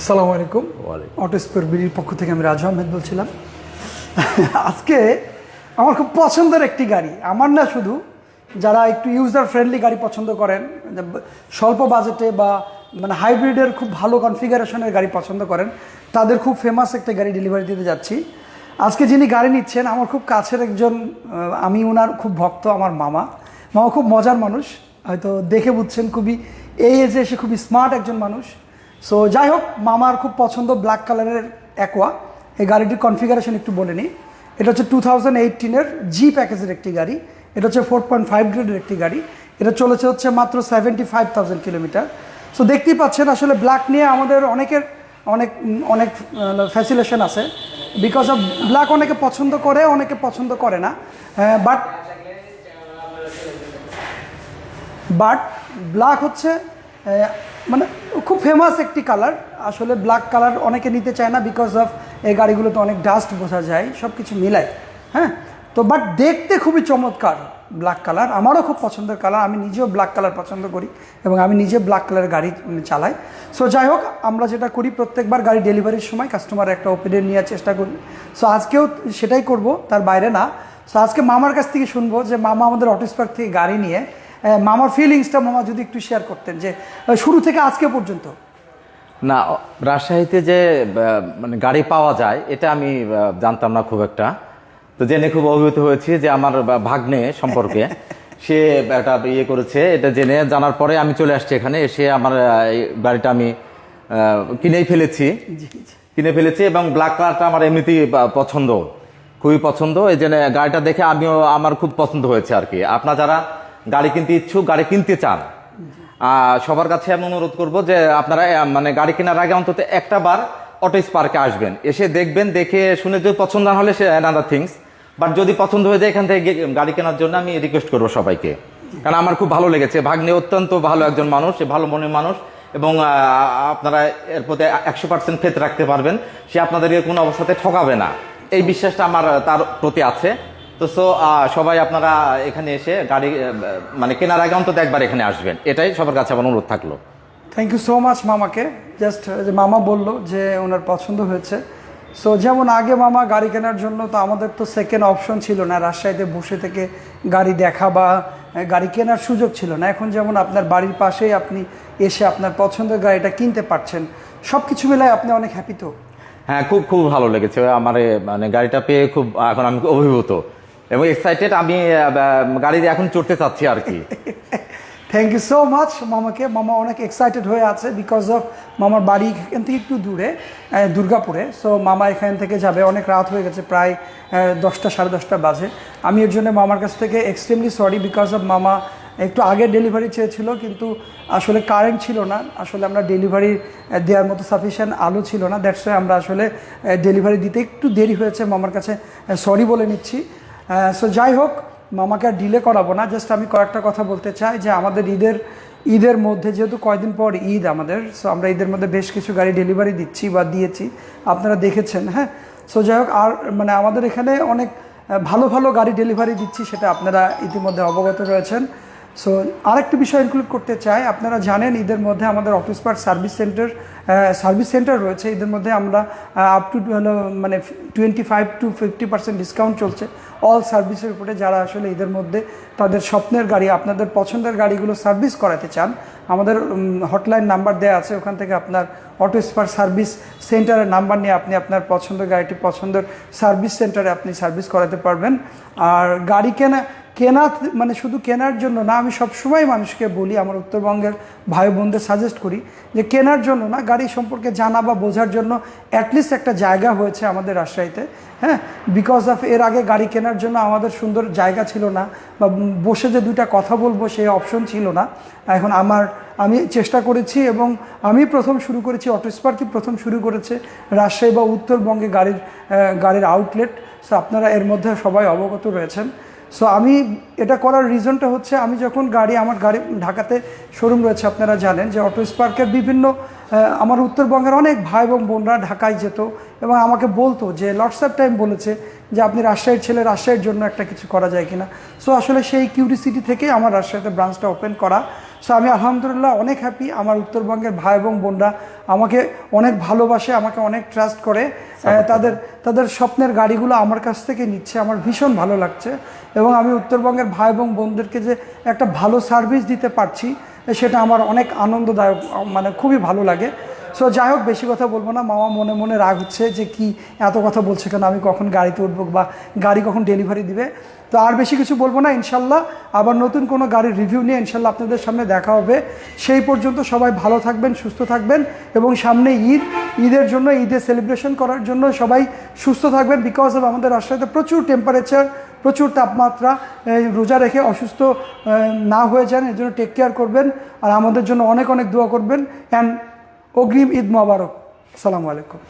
আসসালামু আলাইকুম। ওয়ালাইকুম। অটো স্পেয়ার বিডির পক্ষ থেকে আমি রাজু আহমেদ বলছিলাম। আজকে আমার খুব পছন্দের একটি গাড়ি। আমার না শুধু যারা একটু ইউজার ফ্রেন্ডলি গাড়ি পছন্দ করেন স্বল্প বাজেটে বা মানে হাইব্রিডের খুব ভালো কনফিগারেশনের গাড়ি পছন্দ করেন তাদের খুব ফেমাস একটা গাড়ি ডেলিভারি দিতে যাচ্ছি। আজকে যিনি গাড়ি নিচ্ছেন আমার খুব কাছের একজন আমি ওনার খুব ভক্ত আমার মামা। মামা খুব মজার মানুষ। হয়তো দেখে বুঝছেন খুবই এই এজে এসে খুবই স্মার্ট একজন মানুষ। সো যাই হোক মামার খুব পছন্দ ব্ল্যাক কালারের অ্যাকোয়া এই গাড়িটির কনফিগারেশন একটু বলে নিই। এটা হচ্ছে টু থাউজেন্ড এইটিনের জি প্যাকেজের একটি গাড়ি। এটা হচ্ছে ফোর পয়েন্ট ফাইভ গ্রেডের একটি গাড়ি। এটা চলেছে হচ্ছে মাত্র seventy five thousand kilometre so দেখতেই পাচ্ছেন, আসলে ব্ল্যাক নিয়ে আমাদের অনেকের অনেক অনেক ফ্যাসিলেশন আছে। বিকজ অফ ব্ল্যাক অনেকে পছন্দ করে, অনেকে পছন্দ করে না। বাট বাট ব্ল্যাক হচ্ছে মানে খুব ফেমাস একটি কালার আসলে ব্ল্যাক কালার অনেকে নিতে চায় না বিকজ অফ এই গাড়িগুলোতে অনেক ডাস্ট বোঝা যায় সব কিছু মিলায়। হ্যাঁ? তো বাট দেখতে খুবই চমৎকার ব্ল্যাক কালার আমারও খুব পছন্দের কালার আমি নিজেও ব্ল্যাক কালার পছন্দ করি এবং আমি নিজে ব্ল্যাক কালারের গাড়ি চালাই। সো যাই হোক, আমরা যেটা করি প্রত্যেকবার গাড়ি ডেলিভারির সময় কাস্টমার একটা ওপিনিয়ন নেওয়ার চেষ্টা করি। সো আজকেও সেটাই করব, তার বাইরে না। সো আজকে মামার কাছ থেকে শুনব যে মামা আমাদের অটো স্পার্ক থেকে গাড়ি নিয়ে মামার ফিলিংসটা মামা যদি একটু শেয়ার করতেন যে শুরু থেকে আজকে পর্যন্ত। না রাজশাহীতে যে মানে গাড়ি পাওয়া যায় এটা আমি জানতাম না খুব একটা। তো জেনে খুব অভিভূত হয়েছি যে আমার ভাগ্নে সম্পর্কে সে একটা ইয়ে করেছে এটা জেনে জানার পরে আমি চলে আসছি এখানে এসে আমার গাড়িটা আমি কিনেই ফেলেছি। কিনে ফেলেছি এবং ব্ল্যাক কালারটা আমার এমনিতেই পছন্দ খুবই পছন্দ। এই জন্য গাড়িটা দেখে আমিও আমার খুব পছন্দ হয়েছে আর কি। আপনার যারা গাড়ি কিনতে ইচ্ছুক, গাড়ি কিনতে চান। সবার কাছে আমি অনুরোধ করব যে আপনারা মানে গাড়ি কেনার আগে অন্তত একটা বার অটো পার্কে আসবেন। এসে দেখবেন, দেখে শুনে যদি পছন্দ না হলে সে অ্যানাদার থিংস বাট যদি পছন্দ হয়ে যায়, এখান থেকে গাড়ি কেনার জন্য আমি রিকোয়েস্ট করব সবাইকে। কারণ আমার খুব ভালো লেগেছে। ভাগ্নে অত্যন্ত ভালো একজন মানুষ ভালো মনের মানুষ। এবং আপনারা এর প্রতি একশো পার্সেন্ট ফেত রাখতে পারবেন। সে আপনাদেরকে কোনো অবস্থাতে ঠকাবে না। এই বিশ্বাসটা আমার, তার প্রতি আছে। তো সো সবাই আপনারা এখানে এসে গাড়ি মানে কেনার আগে অন্তত একবার এখানে আসবেন। এটাই সবার কাছে আমার অনুরোধ থাকল। থ্যাংক ইউ সো মাচ মামাকে। জাস্ট যে মামা বলল যে ওনার পছন্দ হয়েছে। সো যেমন আগে মামা গাড়ি কেনার জন্য তো আমাদের তো সেকেন্ড অপশন ছিল না রাজশাহীতে বসে থেকে গাড়ি দেখা বা গাড়ি কেনার সুযোগ ছিল না। এখন যেমন আপনার বাড়ির পাশেই আপনি এসে আপনার পছন্দের গাড়িটা কিনতে পারছেন সব কিছু মিলায় আপনি অনেক হ্যাপি তো? হ্যাঁ খুব খুব ভালো লেগেছে। আমার মানে গাড়িটা পেয়ে খুব এখন আমি অভিভূত। এবং এক্সাইটেড আমি গাড়িতে এখন চড়তে চাচ্ছি আর কি। থ্যাংক ইউ সো মাচ মামাকে। মামা অনেক এক্সাইটেড হয়ে আছে বিকজ অফ মামার বাড়ি এখান থেকে একটু দূরে দুর্গাপুরে। সো মামা এখান থেকে যাবে। অনেক রাত হয়ে গেছে, প্রায় দশটা, সাড়ে দশটা বাজে। আমি এর জন্য মামার কাছ থেকে এক্সট্রিমলি সরি বিকজ অফ মামা একটু আগে ডেলিভারি চেয়েছিল, কিন্তু আসলে কারেন্ট ছিল না। আসলে আমরা ডেলিভারি দেওয়ার মতো সাফিসিয়েন্ট আলো ছিল না। দ্যাটস আমরা আসলে ডেলিভারি দিতে একটু দেরি হয়েছে। মামার কাছে সরি বলে নিচ্ছি। সো যাই হোক আমাকে আর ডিলে করাবো না জাস্ট আমি কয়েকটা কথা বলতে চাই যে আমাদের ঈদের ঈদের মধ্যে যেহেতু কয়দিন পর ঈদ আমাদের সো আমরা ঈদের মধ্যে বেশ কিছু গাড়ি ডেলিভারি দিচ্ছি বা দিয়েছি, আপনারা দেখেছেন হ্যাঁ? সো যাই হোক, আর মানে আমাদের এখানে অনেক ভালো ভালো গাড়ি ডেলিভারি দিচ্ছি, সেটা আপনারা ইতিমধ্যে অবগত রয়েছেন। সো আরেকটি বিষয় ইনক্লুড করতে চাই। আপনারা জানেন, ঈদের মধ্যে আমাদের office park service centre service centre রয়েছে। ঈদের মধ্যে আমরা আপ টু হলো মানে twenty five to fifty percent discount চলছে। অল সার্ভিসের উপরে যারা আসলে ঈদের মধ্যে তাদের স্বপ্নের গাড়ি, আপনাদের পছন্দের গাড়িগুলো সার্ভিস করাতে চান, আমাদের হটলাইন নাম্বার দেওয়া আছে। ওখান থেকে আপনার অটো স্পার সার্ভিস সেন্টারের নাম্বার নিয়ে আপনি আপনার পছন্দের গাড়িটি পছন্দের সার্ভিস সেন্টারে আপনি সার্ভিস করাতে পারবেন। আর গাড়ি কেনা কেনা মানে শুধু কেনার জন্য না, আমি সবসময় মানুষকে বলি, আমার উত্তরবঙ্গের ভাই বোনদের সাজেস্ট করি যে কেনার জন্য না, গাড়ি সম্পর্কে জানা বা বোঝার জন্য অ্যাটলিস্ট একটা জায়গা হয়েছে আমাদের রাজশাহীতে হ্যাঁ? বিকজ অফ এর আগে গাড়ি কেনার জন্য আমাদের সুন্দর জায়গা ছিল না বা বসে যে দুইটা কথা বলব, সেই অপশন ছিল না। এখন আমার, আমি চেষ্টা করেছি এবং আমি প্রথম শুরু করেছি, অটো স্পার্কি প্রথম শুরু করেছে রাজশাহী বা উত্তরবঙ্গে গাড়ির গাড়ির আউটলেট সো আপনারা এর মধ্যে সবাই অবগত রয়েছেন। সো আমি এটা করার রিজনটা হচ্ছে আমি যখন গাড়ি, আমার গাড়ি ঢাকাতে শোরুম রয়েছে, আপনারা জানেন যে অটো স্পার্কের বিভিন্ন আমার উত্তরবঙ্গের অনেক ভাই এবং বোনরা ঢাকায় যেত এবং আমাকে বলতো যে হোয়াটসঅ্যাপ টাইম বলেছে যে আপনি রাজশাহীর ছেলে রাজশাহীর জন্য একটা কিছু করা যায় কিনা। সো আসলে সেই কিউরিসিটি থেকে আমার রাজশাহীতে ব্রাঞ্চটা ওপেন করা। সো আমি আলহামদুলিল্লাহ অনেক হ্যাপি আমার উত্তরবঙ্গের ভাই এবং বোনরা আমাকে অনেক ভালোবাসে আমাকে অনেক ট্রাস্ট করে। তাদের তাদের স্বপ্নের গাড়িগুলো আমার কাছ থেকে নিচ্ছে। আমার ভীষণ ভালো লাগছে। এবং আমি উত্তরবঙ্গের ভাই এবং বোনদেরকে যে একটা ভালো সার্ভিস দিতে পারছি সেটা আমার অনেক আনন্দদায়ক মানে খুবই ভালো লাগে। সো যাই হোক, বেশি কথা বলব না। মামা মনে মনে রাগ হচ্ছে যে, কি এত কথা বলছে কেন? আমি কখন গাড়িতে উঠবো বা গাড়ি কখন ডেলিভারি দিবে? তো আর বেশি কিছু বলব না, ইনশাল্লাহ। আবার নতুন কোনো গাড়ির রিভিউ নিয়ে ইনশাল্লাহ আপনাদের সামনে দেখা হবে। সেই পর্যন্ত সবাই ভালো থাকবেন, সুস্থ থাকবেন এবং সামনে ঈদ। ঈদের জন্য, ঈদের সেলিব্রেশন করার জন্য সবাই সুস্থ থাকবেন বিকজ অফ আমাদের রাজশাহীতে প্রচুর টেম্পারেচার প্রচুর তাপমাত্রা রোজা রেখে অসুস্থ না হয়ে যান, এর জন্য টেক কেয়ার করবেন। আর আমাদের জন্য অনেক অনেক দোয়া করবেন। অ্যান্ড অগ্রিম ঈদ মোবারক। আসসালামু আলাইকুম।